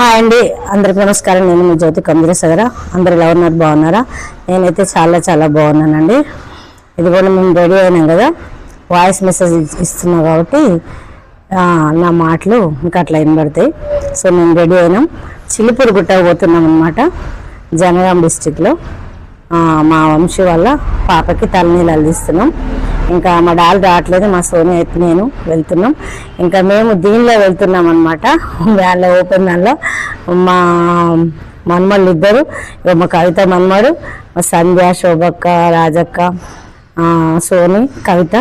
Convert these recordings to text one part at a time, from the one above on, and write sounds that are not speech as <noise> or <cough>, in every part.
Hi అండి. అందరికి నమస్కారం. నేను మీ జ్యోతి కందిర సగర. అందరు ఎలా ఉన్నారు? బాగున్నారా? నేనైతే చాలా చాలా బాగున్నానండి. ఇది కూడా మేము రెడీ అయినాం కదా. వాయిస్ మెసేజ్ ఇస్తున్నాం కాబట్టి నా మాటలు ఇంకా అట్లా వినబడతాయి. సో మేము రెడీ అయినాం. చిలుపూరు గుట్ట పోతున్నాం అనమాట జనగాం డిస్టిక్లో. మా వంశీ వల్ల పాపకి తలనీళ్ళు అందిస్తున్నాం ఇంకా మా డాల్ రావట్లేదు మా సోని అయితే నేను వెళ్తున్నాం. ఇంకా మేము దీనిలో వెళ్తున్నాం అనమాట వ్యాన్లో ఓపెన్ వ్యాన్లో. మా మన్మళ్ళు ఇద్దరు ఇక మా కవిత మన్మడు మా సంధ్య శోభక్క రాజక్క సోని కవిత.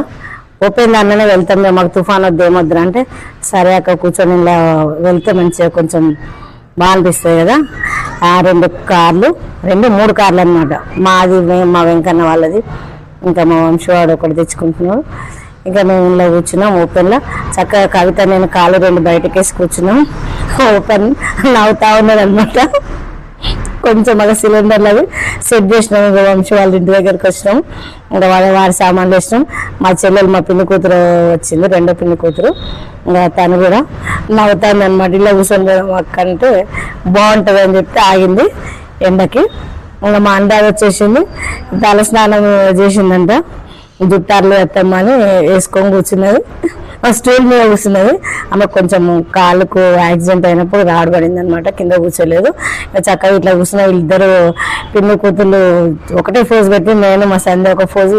ఓపెన్ దాంట్లోనే వెళ్తాం మేము. మాకు తుఫాన్ వద్దు ఏమొద్దు అంటే సరే అక్క కూర్చొని ఇలా వెళ్తే మంచిగా కొంచెం బాగా అనిపిస్తుంది కదా. ఆ రెండు కార్లు రెండు మూడు కార్లు అనమాట మాది మా వెంకన్న వాళ్ళది. ఇంకా మా వంశవాడు ఒకటి తెచ్చుకుంటున్నాడు. ఇంకా మేము ఇంట్లో కూర్చున్నాం ఓపెన్లో. చక్కగా కవిత నేను కాలు రెండు బయటకేసి కూర్చున్నాం. ఓపెన్ నవ్వుతా ఉన్నాడు అనమాట కొంచెం అలా సిలిండర్లు అవి సెట్ చేసినాం. ఇంకా వంశీ వాళ్ళ ఇంటి దగ్గరికి వచ్చినాం. ఇంకా వాళ్ళ వారి సామాన్లు వేసినాం. మా చెల్లెలు మా పిన్ని కూతురు వచ్చింది రెండో పిన్ని కూతురు. ఇంకా తను కూడా నవ్వుతాను అనమాట ఇలా కూర్చొని పోదాం అక్క అంటే బాగుంటుంది అని చెప్తే ఆగింది ఎండకి. ఇంకా మా అందాది వచ్చేసింది తలస్నానం చేసిందంట జుట్టార్లు ఎత్తమ్మని వేసుకొని కూర్చున్నది. ఆ స్టూల్ మీద కూర్చున్నది. ఆమె కొంచెం కాళ్ళకు యాక్సిడెంట్ అయినప్పుడు రాడు పడింది అనమాట కింద కూర్చోలేదు. ఇక చక్కగా ఇట్లా కూర్చున్న ఇద్దరు పిన్ని కూతుళ్ళు ఒకటే ఫోజ్ పెట్టి నేను మా సంధ్య ఒక ఫోజ్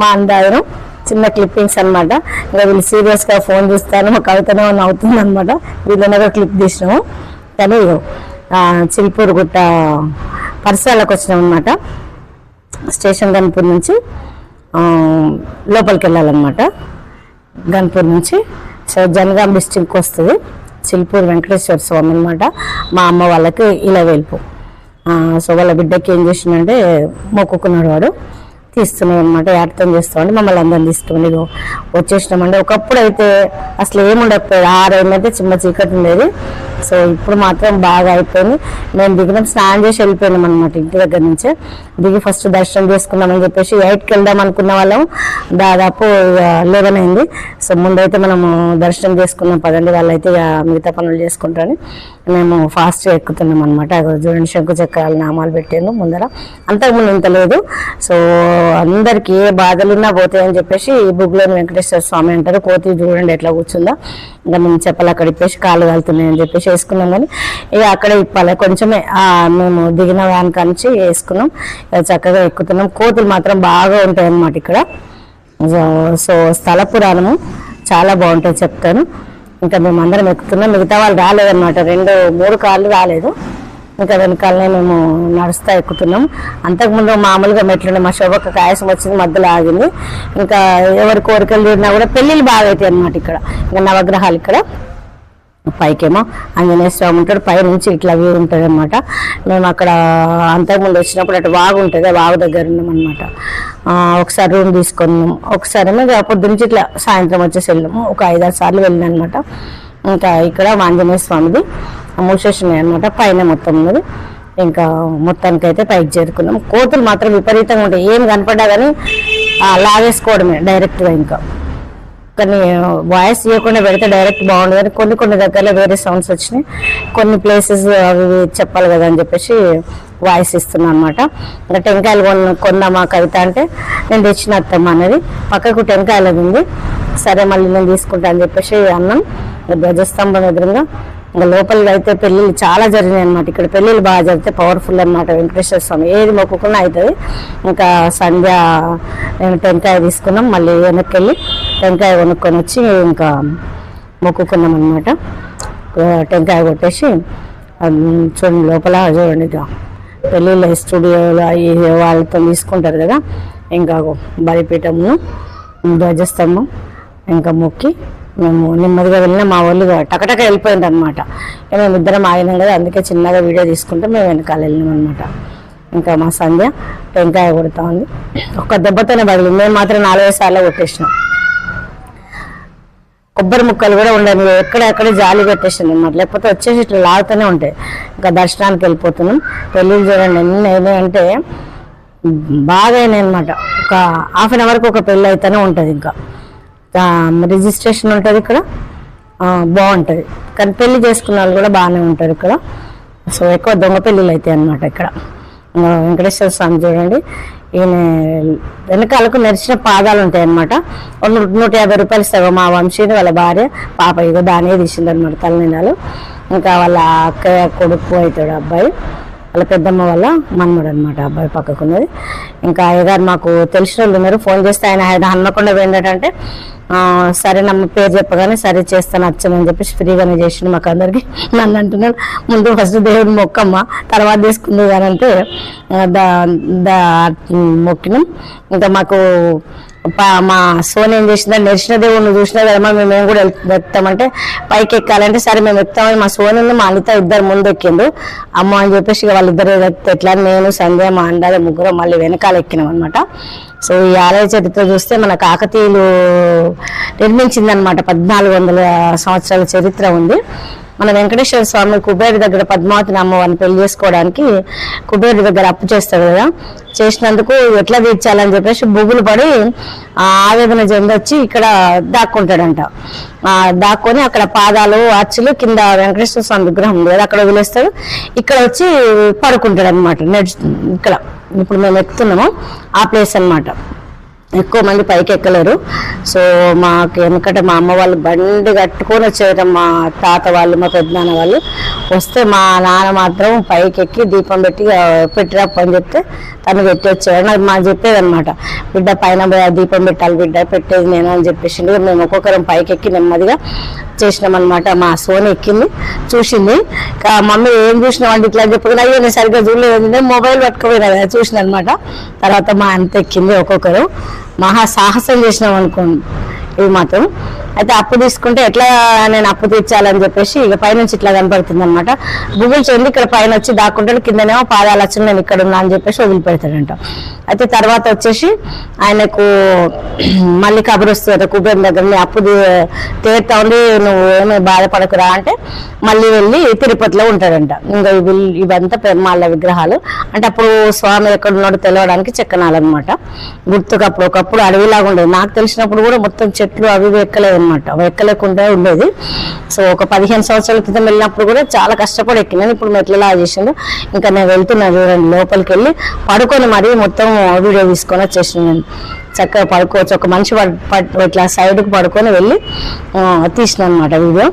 మా అందాదరం చిన్న క్లిప్పింగ్స్ అన్నమాట. ఇంకా వీళ్ళు సీరియస్గా ఫోన్ చూస్తాను మా కవితనే అవుతుంది అనమాట వీళ్ళని క్లిప్ తీసినాము. కానీ ఇగో, చిల్పూరు గుట్ట పరిసరాలకు వచ్చినాం అనమాట స్టేషన్ గన్పూర్ నుంచి లోపలికి వెళ్ళాలన్నమాట గన్పూర్ నుంచి సో జనగాం డిస్టిక్ వస్తుంది. చిల్పూర్ వెంకటేశ్వర స్వామి అనమాట మా అమ్మ వాళ్ళకి ఇలా వెళ్ళిపో. సో వాళ్ళ బిడ్డకి ఏం చేసిందంటే మొక్కుకున్నాడు వాడు. తీస్తున్నాయి అనమాట యార్థం చేస్తామండి మమ్మల్ని అందరం తీసుకుని వచ్చేసినామండి ఒకప్పుడు అయితే అసలు ఏముండకపోయేది అయితే చిమ్మ చీకటి ఉండేది. సో ఇప్పుడు మాత్రం బాగా అయిపోయింది. మేము దిగినాం స్నానం చేసి వెళ్ళిపోయినాం అనమాట ఇంటి దగ్గర నుంచి. దిగి ఫస్ట్ దర్శనం చేసుకుందామని చెప్పేసి ఎయిట్కి వెళ్దాం అనుకున్న వాళ్ళం. దాదాపు లెవెన్ అయింది. సో ముందైతే మనము దర్శనం చేసుకున్నాం. పదండి వాళ్ళైతే ఇక మిగతా పనులు చేసుకుంటారని. మేము ఫాస్ట్గా ఎక్కుతున్నాం అనమాట చూడండి శంకు చక్రాలు నామాలు పెట్టాను ముందర. అంతకుముందు ఇంత లేదు. సో అందరికి ఏ బాధలున్నా పోతాయని చెప్పేసి ఈ బుగ్లోని వెంకటేశ్వర స్వామి అంటారు. కోతి చూడండి ఎట్లా కూర్చుందో. ఇంకా మేము చెప్పాలి అక్కడ ఇప్పేసి కాళ్ళు కలుతున్నాయి అని చెప్పేసి వేసుకున్నాం కానీ ఇక అక్కడ ఇప్పాలి. కొంచెమే మేము దిగిన వ్యాన్ కానించి వేసుకున్నాం. ఇక చక్కగా ఎక్కుతున్నాం. కోతులు మాత్రం బాగా ఉంటాయి అన్నమాట ఇక్కడ. సో- సో స్థల పురాణము చాలా బాగుంటుంది చెప్తాను. ఇంకా మేము అందరం ఎక్కుతున్నాం. మిగతా వాళ్ళు రాలేదన్నమాట. రెండు మూడు కార్లు రాలేదు. ఇంకా వెనకాలనే మేము నడుస్తా ఎక్కుతున్నాం. అంతకుముందు మామూలుగా మెట్లుండే మా శోభకు కాయసం వచ్చింది మధ్యలో ఆగింది. ఇంకా ఎవరి కోరికలు తీరినా కూడా పెళ్ళిళ్ళు బాగా అవుతాయి అన్నమాట ఇక్కడ. ఇంకా నవగ్రహాలు ఇక్కడ. పైకేమో ఆంజనేయ స్వామి ఉంటాడు పై నుంచి ఇట్లా వ్యూ ఉంటుంది అనమాట మేము అక్కడ అంతకుముందు వచ్చినప్పుడు అటు వాగు ఉంటుంది వాగు దగ్గర ఉన్నాం అనమాట ఒకసారి రూమ్ తీసుకున్నాం ఒకసారి ఏమో నుంచి ఇట్లా సాయంత్రం వచ్చేసి వెళ్ళాము ఒక ఐదారు సార్లు వెళ్ళినా అనమాట ఇంకా ఇక్కడ ఆంజనేయ స్వామిది మూసేసినాయి అనమాట పైన మొత్తం ఉన్నది. ఇంకా మొత్తానికైతే పైకి చేరుకున్నాం. కోతులు మాత్రం విపరీతంగా ఉంటాయి ఏం కనపడ్డా కానీ లాగేసుకోవడమే డైరెక్ట్గా ఇంకా. కానీ వాయిస్ uh, ఇవ్వకుండా పెడితే డైరెక్ట్ బాగుండదు. కానీ కొన్ని కొన్ని దగ్గరలో వేరే సౌండ్స్ వచ్చినాయి. కొన్ని ప్లేసెస్ అవి చెప్పాలి కదా అని చెప్పేసి వాయిస్ ఇస్తున్నాను అనమాట ఇంకా టెంకాయలు కొన్న కొందామా కవిత అంటే. నేను తెచ్చిన అత్తమ్మ అనేది పక్కకు టెంకాయలు అది ఉంది. సరే మళ్ళీ నేను తీసుకుంటా అని చెప్పేసి అన్నం. ధ్వజస్తంభం ఎదురుగా. ఇంకా లోపల అయితే పెళ్ళిళ్ళు చాలా జరిగినాయి అనమాట ఇక్కడ పెళ్ళిళ్ళు బాగా జరిగితే పవర్ఫుల్ అనమాట వెంకటేశ్వర స్వామి. ఏది మొక్కుకున్నా అవుతుంది ఇంకా సంధ్య నేను టెంకాయ తీసుకున్నాం మళ్ళీ వెనక్కి వెళ్ళి టెంకాయ కొనుక్కొని వచ్చి ఇంకా మొక్కుకున్నాం అనమాట టెంకాయ కొట్టేసి చూడండి లోపల చూడండి ఇక పెళ్ళిళ్ళ స్టూడియోలో అవి వాళ్ళతో తీసుకుంటారు కదా. ఇంకా బలిపీఠము ధ్వజస్తంభం ఇంకా మొక్కి మేము నెమ్మదిగా వెళ్ళిన మా వాళ్ళు టకటక వెళ్ళిపోయింది అనమాట మేము ఇద్దరం ఆగినాం కదా అందుకే చిన్నగా వీడియో తీసుకుంటే మేము వెనకాల వెళ్ళినాం అనమాట ఇంకా మా సంధ్య టెంకాయ కొడతా ఉంది ఒక్క దెబ్బతోనే పగిలింది. మేము మాత్రం నాలుగైదు సార్లు కొట్టేసినాం. కొబ్బరి ముక్కలు కూడా ఉండవు ఎక్కడ ఎక్కడ జాలి పెట్టేసింది అనమాట లేకపోతే వచ్చేసి ఇట్లా లాగుతూనే ఉంటాయి ఇంకా దర్శనానికి వెళ్ళిపోతున్నాం. పెళ్ళిళ్ళు చూడండి ఎన్ని అయినాయి అంటే బాగా అయినాయి అనమాట ఒక హాఫ్ అన్ అవర్కి ఒక పెళ్ళి అయితేనే ఉంటుంది ఇంకా. రిజిస్ట్రేషన్ ఉంటుంది ఇక్కడ. బాగుంటుంది. కానీ పెళ్ళి చేసుకున్న వాళ్ళు కూడా బాగానే ఉంటారు ఇక్కడ. సో ఎక్కువ దొంగ పెళ్ళిళ్ళు అవుతాయి అనమాట ఇక్కడ. వెంకటేశ్వర స్వామి చూడండి. ఈయన వెనకాలకు నడిచిన పాదాలు ఉంటాయి అనమాట నూట యాభై రూపాయలు ఇస్తారు మా వంశీని వాళ్ళ భార్య పాప ఇదో దానే తీసింది అనమాట తలనిండాలు ఇంకా వాళ్ళ అక్కయ్య కొడుకు అవుతాడు అబ్బాయి. వాళ్ళ పెద్దమ్మ వాళ్ళ మన్మడు అనమాట అబ్బాయి పక్కకున్నది. ఇంకా అయ్యగారు మాకు తెలిసిన వాళ్ళు ఉన్నారు. ఫోన్ చేస్తే ఆయన ఆయన హన్మకొండ ఏంటంటే సరే నమ్మ పేరు చెప్పగానే సరే చేస్తాను వచ్చామని చెప్పేసి ఫ్రీగానే చేసిండు మాకు అందరికి. నన్ను అంటున్నాడు ముందు ఫస్ట్ దేవుడు మొక్కమ్మ తర్వాత తీసుకుంది అని అంటే దా మొక్కినాం. ఇంకా మాకు మా సోని ఏం చేసిందా నడిచిన దేవుడిని చూసినా కదమ్మా మేము మేము కూడా వెళ్తామంటే పైకి ఎక్కాలంటే సరే మేము ఎక్కుతామని మా సోని మా అనిత ఇద్దరు ముందు ఎక్కిండు అమ్మ అని చెప్పేసి ఇక వాళ్ళిద్దరు ఎట్లా నేను సంధ్య మా అండాలి ముగ్గురు మళ్ళీ వెనకాల ఎక్కినాం అనమాట సో ఈ ఆలయ చరిత్ర చూస్తే మన కాకతీయులు నిర్మించిందనమాట పద్నాలుగు వందల సంవత్సరాల చరిత్ర ఉంది. మన వెంకటేశ్వర స్వామి కుబేరు దగ్గర పద్మావతిని అమ్మవారిని పెళ్ళి చేసుకోవడానికి కుబేరు దగ్గర అప్పు చేస్తాడు కదా. చేసినందుకు ఎట్లా తీర్చాలని చెప్పేసి బుగ్గులు పడి ఆవేదన చెందొచ్చి ఇక్కడ దాక్కుంటాడంట. దాక్కుని దాక్కొని అక్కడ పాదాలు అచ్చులు కింద వెంకటేశ్వర స్వామి విగ్రహం ఉంది కదా అక్కడ వదిలేస్తాడు. ఇక్కడ వచ్చి పడుకుంటాడు అనమాట ఇక్కడ. ఇప్పుడు మేము ఎక్కుతున్నాము. ఆ ప్లేస్ అన్నమాట. ఎక్కువ మంది పైకి ఎక్కలేరు. సో మాకు ఎందుకంటే మా అమ్మ వాళ్ళు బండి కట్టుకొని వచ్చారు మా తాత వాళ్ళు మా పెద్దనాన్న వాళ్ళు. వస్తే మా నాన్న మాత్రం పైకి ఎక్కి దీపం పెట్టి ఆ, అని చెప్తే తను పెట్టి వచ్చాడు నాకు మా చెప్పేదనమాట బిడ్డ పైన పోయి ఆ దీపం పెట్టాలి బిడ్డ పెట్టేది నేను అని చెప్పేసి మేము ఒక్కొక్కరం పైకి ఎక్కి నెమ్మదిగా చేసినాం అనమాట మా సోని ఎక్కింది చూసింది. మమ్మీ ఏం చూసినావు? అంటే ఇట్లా చెప్పగా అయ్యో నేను సరిగ్గా చూడలేదు. మొబైల్ పట్టుకుపోయినా చూసిన అనమాట తర్వాత మా అంత ఎక్కింది ఒక్కొక్కరు. మహా సాహసం చేసినాం అనుకోండి. ఇది మాత్రం అయితే అప్పు తీసుకుంటే ఎట్లా నేను అప్పు తీర్చాలని చెప్పేసి ఇక పైనుంచి ఇట్లా కనపడుతుంది అనమాట గూగుల్ చెంది ఇక్కడ పైన వచ్చి దాక్కుంటాడు కిందనేమో పాదాలు వచ్చి నేను ఇక్కడ ఉన్నా అని చెప్పేసి వదిలిపెడతాడంట. అయితే తర్వాత వచ్చేసి ఆయనకు <clears throat> మళ్ళీ కబురు వస్తుంది కుబేర్ దగ్గర అప్పు తీ- తీరుతా నువ్వు ఏమీ బాధపడకురా అంటే మళ్ళీ వెళ్ళి తిరుపతిలో ఉంటాడంట. ఇంకా ఇవి ఇవంతా పెరుమాళ్ళ విగ్రహాలు. అంటే అప్పుడు స్వామి ఎక్కడ ఉన్నాడో తెలవడానికి చెక్కనాలన్నమాట. గుర్తుకు అప్పుడు ఒకప్పుడు అడవిలాగా ఉండేది. నాకు తెలిసినప్పుడు కూడా మొత్తం చెట్లు అవి ఎక్కలేదు అనమాట ఎక్కలేకుండా ఉండేది. సో ఒక పదిహేను సంవత్సరాల క్రితం వెళ్ళినప్పుడు కూడా చాలా కష్టపడి ఎక్కినాను. ఇప్పుడు మెట్లలా చేసిండు ఇంకా నేను వెళ్తున్నా చూడండి లోపలికి వెళ్ళి పడుకొని మరీ మొత్తం వీడియో తీసుకొని వచ్చేసిన నేను. చక్కగా పడుకోవచ్చు. ఒక మనిషి పడ్- ఇట్లా సైడ్కి పడుకొని వెళ్ళి తీసిన అనమాట వీడియో.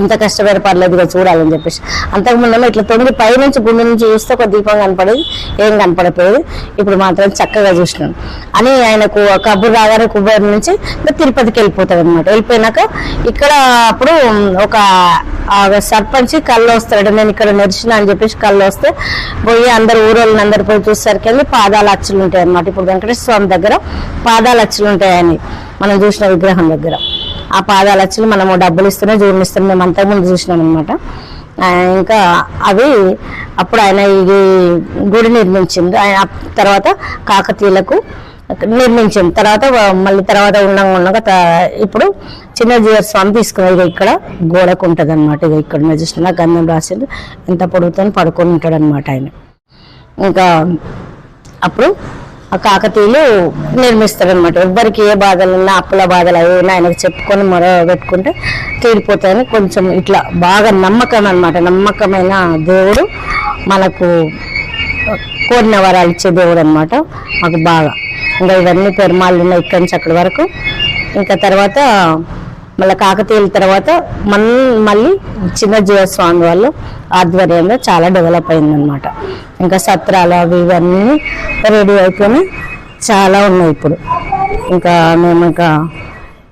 ఇంత కష్టపడి పర్లేదు ఇక చూడాలని చెప్పేసి. అంతకుముందేమో ఇట్లా తొమ్మిది పై నుంచి గుండె నుంచి చూస్తే ఒక దీపం కనపడేది ఏం కనపడపోయేది ఇప్పుడు మాత్రం చక్కగా చూసినాను అని ఆయనకు కబుర్ రాగానే కుబేరు నుంచి ఇంకా తిరుపతికి వెళ్ళిపోతాడు అనమాట వెళ్ళిపోయినాక ఇక్కడ అప్పుడు ఒక సర్పంచి సర్పంచ్ కళ్ళు వస్తాడు నేను ఇక్కడ నడిచిన అని చెప్పేసి కళ్ళు వస్తే పోయి అందరు ఊరోళ్ళని అందరు పోయి చూసేసరికి పాదాల అచ్చులు ఉంటాయి అనమాట ఇప్పుడు వెంకటేశ్వర స్వామి దగ్గర పాదాల అచ్చులు ఉంటాయని మనం చూసిన విగ్రహం దగ్గర. ఆ పాదాల అచ్చులు మనము డబ్బులు ఇస్తున్నా చూడనిస్తాం మేము అంతకుముందు చూసినాం అనమాట ఇంకా అవి అప్పుడు ఆయన ఈ గుడి నిర్మించింది ఆయన తర్వాత కాకతీయులకు నిర్మించింది తర్వాత మళ్ళీ తర్వాత ఉండగా ఉండగా ఇప్పుడు చిన్న జీవర్ స్వామి తీసుకున్నారు. ఇక ఇక్కడ గోడకు ఉంటుంది అనమాట ఇక ఇక్కడ ఉన్న చూసిన గంధం రాసింది ఎంత పొడుగుతో పడుకొని ఉంటాడు అనమాట ఆయన. ఇంకా అప్పుడు కాకతీయులు నిర్మిస్తారనమాట ఎవ్వరికి ఏ బాధలు ఉన్నా అప్పుల బాధలు అవి ఆయనకు చెప్పుకొని మొర పెట్టుకుంటే తీరిపోతాయని కొంచెం ఇట్లా బాగా నమ్మకం అనమాట నమ్మకమైన దేవుడు మనకు కోరిన వరాలు ఇచ్చే దేవుడు అనమాట మాకు బాగా. ఇంకా ఇవన్నీ పెరుమాళ్ళు ఉన్నాయి ఇక్కడి నుంచి అక్కడి వరకు. ఇంకా తర్వాత మళ్ళీ కాకతీయుల తర్వాత మన మళ్ళీ చిన్న స్వామి వాళ్ళు ఆధ్వర్యంలో చాలా డెవలప్ అయిందనమాట ఇంకా సత్రాలు అవి ఇవన్నీ రెడీ అయిపోయినాయి. చాలా ఉన్నాయి ఇప్పుడు. ఇంకా మేము ఇంకా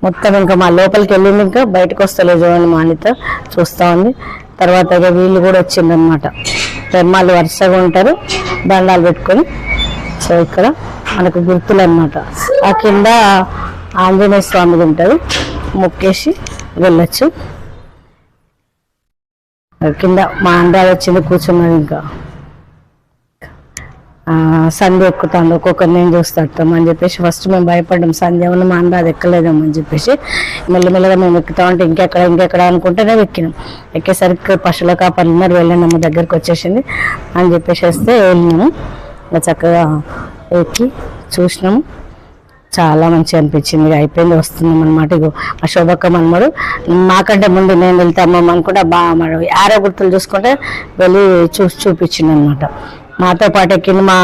మొత్తం ఇంకా మా లోపలికి వెళ్ళింది ఇంకా బయటకు వస్తలేదు చూడండి మా అనిత చూస్తూ ఉంది. తర్వాత ఇక వీళ్ళు కూడా వచ్చిందనమాట బ్రహ్మాలు వరుసగా ఉంటారు. దండాలు పెట్టుకొని. సో ఇక్కడ మనకు గుర్తులు అనమాట ఆ కింద ఆంజనేయ స్వామిది ఉంటుంది. మొక్కేసి వెళ్ళచ్చు. కింద మా అందాలు వచ్చింది కూర్చున్నది ఇంకా. సంధి సంధ్య ఎక్కుతాను ఒక్కొక్కరు నేను చూస్తాం అని చెప్పేసి ఫస్ట్ మేము భయపడ్డాం సంధ్య ఉన్న మా అందాది ఎక్కలేదేమో అని చెప్పేసి మెల్లమెల్లగా మేము ఎక్కుతా ఉంటే ఇంకెక్కడ ఇంకెక్కడ అనుకుంటేనే ఎక్కినాం. ఎక్కేసరికి పశువుల కాపర్లు ఉన్నారు వెళ్ళండి అమ్మ దగ్గరికి వచ్చేసింది అని చెప్పేసి వస్తే వెళ్ళినాము. చక్కగా ఎక్కి చూసినాము. చాలా మంచిగా అనిపించింది. అయిపోయింది వస్తున్నాం అనమాట ఇగో మా శోభక్క మనమడు మాకంటే ముందు నేను వెళ్తామమ్మ అనుకుంటే బాగా మరి ఆరో గుర్తులు చూసుకుంటే వెళ్ళి చూసి చూపించింది అనమాట మాతో పాటు ఎక్కింది మా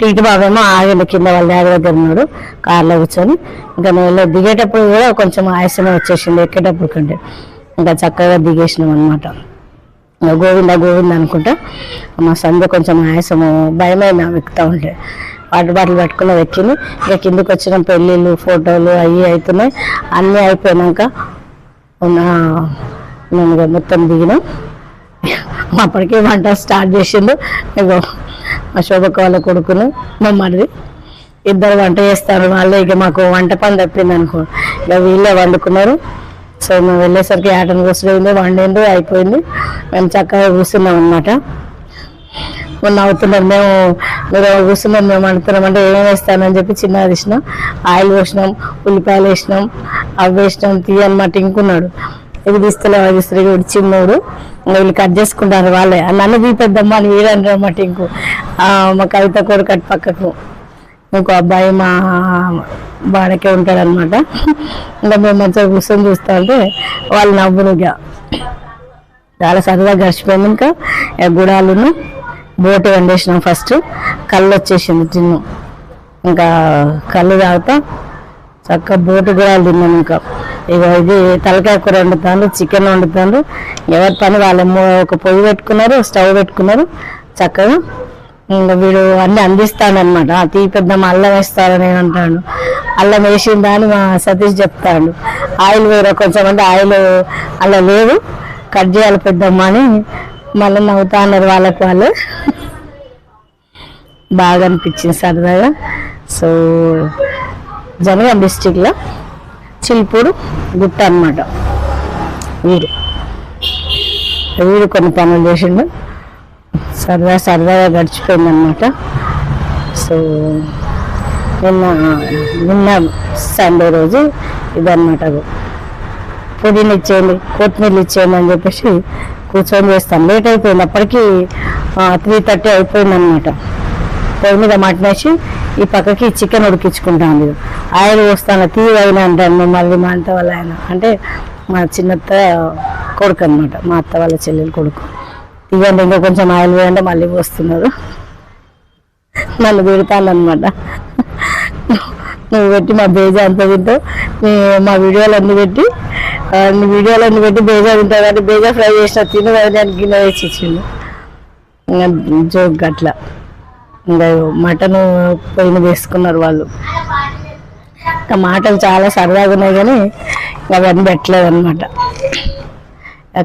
టీటీ బాబేమో ఆగింది కింద వాళ్ళ డాడీ దగ్గర ఉన్నాడు కార్లో కూర్చొని. ఇంకా నేను దిగేటప్పుడు కూడా కొంచెం ఆయాసమే వచ్చేసింది ఎక్కేటప్పుడు కంటే. ఇంకా చక్కగా దిగేసినాం అనమాట గోవింద గోవింద అనుకుంటా మా సంధ్య కొంచెం ఆయాసము భయమైన ఆమె ఎక్కుతా ఉంటే. వాటర్ బాటిల్ పట్టుకున్న ఎక్కింది ఇక కిందకి వచ్చిన పెళ్ళిళ్ళు ఫోటోలు అవి అవుతున్నాయి అన్నీ అయిపోయినాక ఉన్న నేను మొత్తం దిగినాం. అప్పటికే వంట స్టార్ట్ చేసిండు. ఇగో మా శోభక వాళ్ళ కొడుకును మా మరిది. ఇద్దరు వంట చేస్తారు. వాళ్ళు ఇక మాకు వంట పని తప్పింది అనుకో. ఇక వీళ్ళే వండుకున్నారు. సో మేము వెళ్ళేసరికి ఆటను కూర్చుంది వండింది అయిపోయింది. మేము చక్కగా కూర్చున్నాం అనమాట మొన్న అవుతున్నారు మేము మీరు కూర్చున్నాం మేము అంటున్నాం అంటే ఏం వేస్తానని చెప్పి చిన్న వేసినాం ఆయిల్ పోసినాం ఉల్లిపాయలు వేసినాం అవి వేసినాం తీయన్నమాట ఇంకున్నాడు. ఇది తీస్తలేవు అది తీస్తలే చిన్నోడు వీళ్ళు కట్ చేసుకుంటారు వాళ్ళే. నన్ను తీపెద్దమ్మా అని వీడు అంటారు అన్నమాట ఇంకో. మా కవిత కొడుకు అటు పక్కకు. ఇంకో అబ్బాయి మా బాడకే ఉంటాడు అనమాట ఇంకా మేము మంచిగా కూర్చొని చూస్తా ఉంటే వాళ్ళు నవ్వును ఇక చాలా సరదాగా గడిచిపోయింది ఇంకా. గుడాలును బోటు వండేసినాం ఫస్ట్. కళ్ళు వచ్చేసింది తిన్ను ఇంకా కళ్ళు తాగుతా చక్కగా బోటు కూడా తిన్నాం ఇంకా. ఇక ఇది తలకాయ కూర వండుతాను చికెన్ వండుతాను ఎవరి పని వాళ్ళు ఒక పొయ్యి పెట్టుకున్నారు స్టవ్ పెట్టుకున్నారు చక్కగా ఇంకా వీడు అన్ని అందిస్తాడు అనమాట తీ అల్లం వేస్తారని నేను అంటాడు. అల్లం వేసిందా అని మా సతీష్ చెప్తాడు. ఆయిల్ వేరే కొంచెం అంటే ఆయిల్ అలా లేదు. కట్ చేయాలి పెద్దమ్మ అని మళ్ళీ నవ్వుతా అన్నారు వాళ్ళకు వాళ్ళు. బాగా అనిపించింది సరదాగా. సో జనగాం డిస్టిక్లో చిల్పూరు గుట్ట అన్నమాట. వీడు. వీడు కొన్ని పనులు చేసిండు. సరదా సరదాగా గడిచిపోయిందనమాట సో నిన్న నిన్న సండే రోజు ఇదన్నమాట అది. ఇచ్చేయండి కొత్తిమీర ఇచ్చేయండి అని చెప్పేసి కూర్చొని చేస్తాం. లేట్ అయిపోయింది అప్పటికి త్రీ థర్టీ అయిపోయింది అనమాట పొయ్యి మీద మటనేసి ఈ పక్కకి చికెన్ ఉడికించుకుంటాం మీరు ఆయన పోస్తాను తీయైనా అంటాను మళ్ళీ మా అంత వాళ్ళ ఆయన. అంటే మా చిన్నత్త కొడుకు అనమాట మా అత్త వాళ్ళ చెల్లెలు కొడుకు. తీయండి ఇంకా కొంచెం ఆయిల్ వేయండి మళ్ళీ పోస్తున్నారు. నన్ను పెడతాను అనమాట నువ్వు పెట్టి మా బేజా అంత తింటావు. మా వీడియోలు అన్ని పెట్టి అన్ని వీడియోలు అన్ని పెట్టి బేజా తింటావు కానీ బేజా ఫ్రై చేసిన తిను దానికి గిన్నె వేసి ఇచ్చిండు. జోక్ అట్లా ఇంకా మటన్ పోయిన వేసుకున్నారు వాళ్ళు. ఇంకా మాటలు చాలా సరదాగా ఉన్నాయి కానీ అవన్నీ పెట్టలేదు అనమాట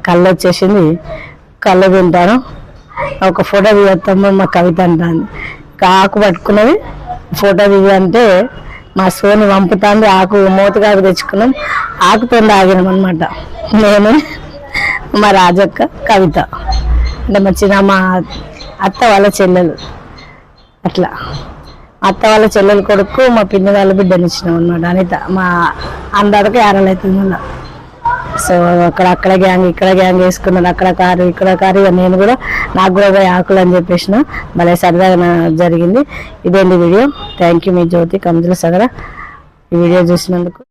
కళ్ళు వచ్చేసింది. కళ్ళు తింటాను. ఒక ఫోటో దిగేస్తాము మా కవిత అంటాను ఇంకా ఆకు పట్టుకున్నది. ఫోటో దిగి అంటే మా సోని పంపుతాంది ఆకు మూతగాకు తెచ్చుకున్నాం. ఆకుతో ఆగినాం అనమాట నేను మా రాజక్క కవిత. అంటే మా చిన్న మా అత్త వాళ్ళ చెల్లెలు. అట్లా. అత్త వాళ్ళ చెల్లెలు కొడుకు మా పిన్ని వాళ్ళ ఇచ్చినాం అనమాట అనిత మా అందరికి ఆరలు అవుతుంది మళ్ళీ సో అక్కడ అక్కడ గ్యాంగ్ ఇక్కడ గ్యాంగ్ వేసుకున్నాను అక్కడ కారు ఇక్కడ కారు ఇక నేను కూడా నాకు కూడా పోయి ఆకులు అని చెప్పేసిన. భలే సరదాగా జరిగింది. ఇదేంటి వీడియో? థ్యాంక్ యూ మీ జ్యోతి కంజుల సగర. ఈ వీడియో చూసినందుకు